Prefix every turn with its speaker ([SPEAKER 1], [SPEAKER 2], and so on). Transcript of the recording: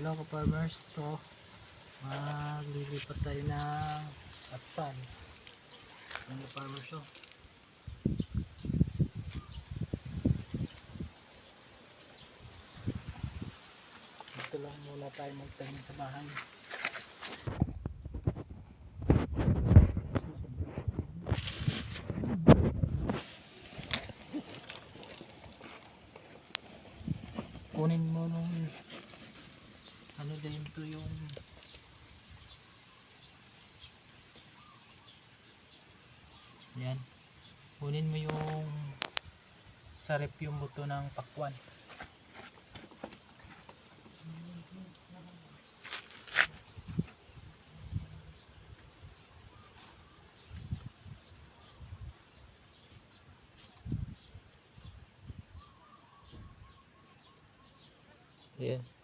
[SPEAKER 1] Hello ka farmers to. Maglilipat tayo ng atsan. Ano farmers to? Dito lang muna tayo magtanim sa bahay. Kunin mo nung yung yan. Kunin mo yung sa rep yung buto ng pakwan. Yan